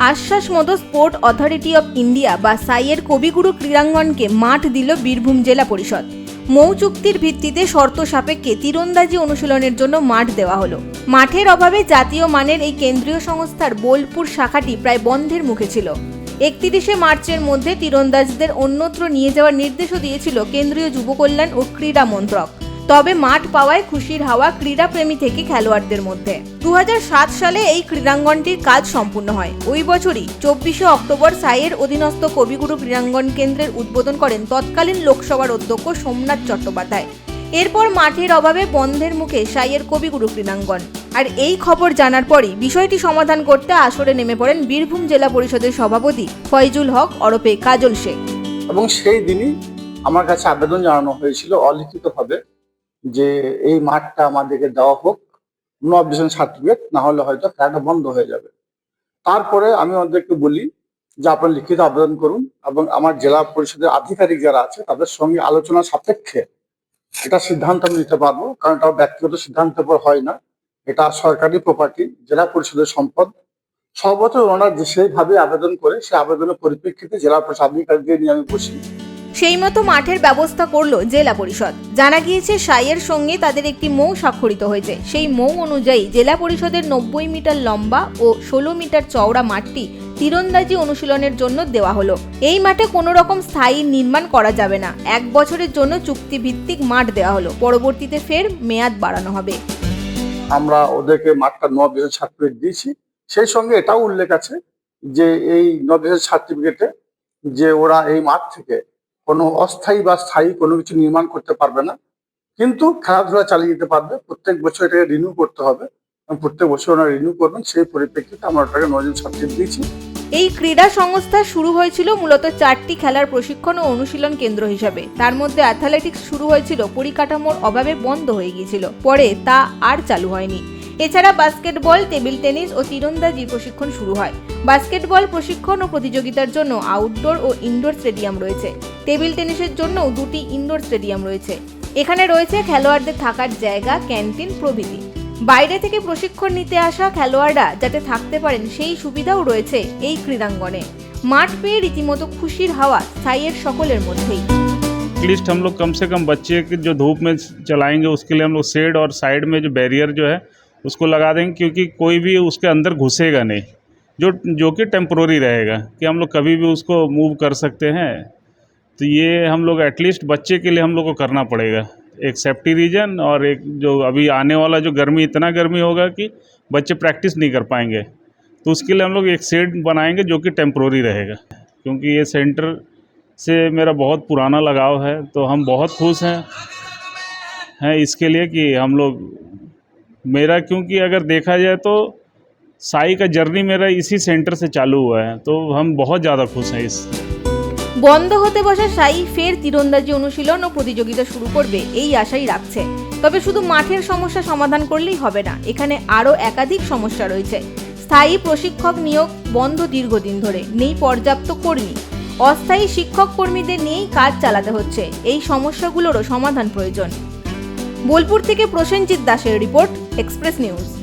আশ্বাস মতো sport authority of India বা সাইয়ের কবিগুরু ক্রীড়াঙ্গনকে মাঠ দিল বীরভূম জেলা পরিষদ। মৌ চুক্তির ভিত্তিতে শর্ত সাপেক্ষে তীরন্দাজি অনুশীলনের জন্য মাঠ দেওয়া হলো। মাঠের অভাবে জাতীয় মানের এই কেন্দ্রীয় সংস্থার বোলপুর শাখাটি প্রায় বন্ধের মুখে ছিল। একত্রিশে মার্চের মধ্যে তীরন্দাজদের অন্যত্র নিয়ে যাওয়ার নির্দেশও দিয়েছিল কেন্দ্রীয় যুব কল্যাণ ও ক্রীড়া মন্ত্রক। তবে মাঠ পাওয়ায় খুশির হাওয়া ক্রীড়াপ্রেমী থেকে খেলোয়াড়দের মধ্যে। দু সালে এই ক্রীড়াঙ্গনটির কাজ সম্পূর্ণ হয়। ওই বছরই চব্বিশে অক্টোবর সাইয়ের অধীনস্থ কবিগুরু ক্রীড়াঙ্গন কেন্দ্রের উদ্বোধন করেন তৎকালীন লোকসভার অধ্যক্ষ সোমনাথ চট্টোপাধ্যায়। এরপর মাঠের অভাবে বন্ধের মুখে সাইয়ের কবিগুরু ক্রীড়াঙ্গন। আর এই খবর জানার পরই বিষয়টি সমাধান করতে আসরে নেমে পড়েন বীরভূম জেলা পরিষদের সভাপতি ফয়জুল হক অরপে কাজল শেখ। এবং সেই দিনই আমার কাছে আবেদন জানানো হয়েছিল অলিখিতভাবে। যে এই মাঠটা আমাদেরকে দেওয়া হোক নো অবজেকশন সার্টিফিকেট না হলে হয়তো খেলাটা বন্ধ হয়ে যাবে। তারপরে আমি ওদেরকে বলি যে আপনারা লিখিত আবেদন করুন এবং আমার জেলা পরিষদের আধিকারিক যারা আছে, তাদের সঙ্গে আলোচনা সাপেক্ষে এটা সিদ্ধান্ত আমি নিতে পারব, কারণ এটা ব্যক্তিগত সিদ্ধান্তের উপর হয় না। এটা সরকারি প্রপার্টি জেলা পরিষদের সম্পদ। সর্বত্র ওনারা সেইভাবে আবেদন করে সেই আবেদনের পরিপ্রেক্ষিতে জেলা আধিকারিকদের নিয়ে আমি বসি। সেই মতো মাঠের ব্যবস্থা করল জেলা পরিষদ। জানা গিয়েছে সাইয়ের সঙ্গে তাদের একটি মৌ স্বাক্ষরিত হয়েছে। সেই মৌ অনুযায়ী জেলা পরিষদের নব্বই মিটার লম্বা ও ষোলো মিটার চওড়া মাঠটি তীরন্দাজি অনুশীলনের জন্য দেওয়া হলো। এই মাঠে কোনো রকম স্থায়ী নির্মাণ করা যাবে না। এক বছরের জন্য চুক্তিভিত্তিক মাঠ দেওয়া হলো। পরবর্তীতে ফের মেয়াদ বাড়ানো হবে। আমরা ওদেরকে মাঠটা নবেশন সার্টিফিকেট দিয়েছি। সেই সঙ্গে এটাও উল্লেখ আছে যে এই নবেশন সার্টিফিকেটে যে ওরা এই মাঠ থেকে কোনো অস্থায়ী বা স্থায়ী কোনো কিছু নির্মাণ করতে পারবে না। কিন্তু খেলাধুলা চালিয়ে যেতে পারবে। প্রত্যেক বছর এটাকে রিনিউ করতে হবে। প্রত্যেক বছর ওরা রিনিউ করবেন। সেই পরিপ্রেক্ষিতে আমরা ওটাকে নজন সার্টিফিকেট দিয়েছি। এই ক্রীড়া সংস্থা শুরু হয়েছিল মূলত চারটি খেলার প্রশিক্ষণ ও অনুশীলন কেন্দ্র হিসাবে। তার মধ্যে অ্যাথলেটিক্স শুরু হয়েছিল। পরিকাঠামোর অভাবে বন্ধ হয়ে গিয়েছিল। পরে তা আর চালু হয়নি। এছাড়া বাস্কেটবল টেবিল টেনিস ও তীরন্দাজি প্রশিক্ষণ শুরু হয় বাস্কেটবল প্রশিক্ষণ ও প্রতিযোগিতার জন্য আউটডোর ও ইনডোর স্টেডিয়াম রয়েছে টেবিল টেনিসের জন্যও দুটি ইনডোর স্টেডিয়াম রয়েছে এখানে রয়েছে খেলোয়াড়দের থাকার জায়গা ক্যান্টিন প্রভৃতি বাইরে থেকে প্রশিক্ষণ নিতে আসা খেলোয়াড়রা যাতে থাকতে পারেন সেই সুবিধাও রয়েছে এই ক্রীড়াঙ্গনে মাঠ পেয়ে রীতিমতো খুশির হাওয়া সাইয়ের সকলের মধ্যেই एटलीस्ट हम लोग कम से कम बच्चे के जो धूप में चलाएंगे उसके लिए हम लोग शेड और साइड में जो बैरियर जो है उसको लगा देंगे क्योंकि कोई भी उसके अंदर घुसेगा नहीं। जो जो कि टेम्प्रोरी रहेगा कि हम लोग कभी भी उसको मूव कर सकते हैं। तो ये हम लोग एटलीस्ट बच्चे के लिए हम लोग को करना पड़ेगा। एक सेफ्टी रीजन और एक जो अभी आने वाला जो गर्मी, इतना गर्मी होगा कि बच्चे प्रैक्टिस नहीं कर पाएँगे। तो उसके लिए हम लोग एक शेड बनाएँगे जो कि टेम्प्रोरी रहेगा। क्योंकि ये सेंटर से मेरा बहुत पुराना लगाव है तो हम बहुत खुश हैं हैं इसके लिए कि हम लोग मेरा क्योंकि अगर देखा जाए तो साई का जर्नी मेरा इसी सेंटर से चालू हुआ है तो हम बहुत ज़्यादा खुश हैं इस বন্ধ হতে বসা সাই ফের তীরন্দাজি অনুশীলন ও প্রতিযোগিতা শুরু করবে এই আশাই রাখছে তবে শুধু মাঠের সমস্যা সমাধান করলেই হবে না এখানে আরও একাধিক সমস্যা রয়েছে স্থায়ী প্রশিক্ষক নিয়োগ বন্ধ দীর্ঘদিন ধরে নেই পর্যাপ্ত কর্মী অস্থায়ী শিক্ষক কর্মীদের নিয়েই কাজ চালাতে হচ্ছে এই সমস্যাগুলোরও সমাধান প্রয়োজন বোলপুর থেকে প্রসেনজিৎ দাসের রিপোর্ট एक्सप्रेस न्यूज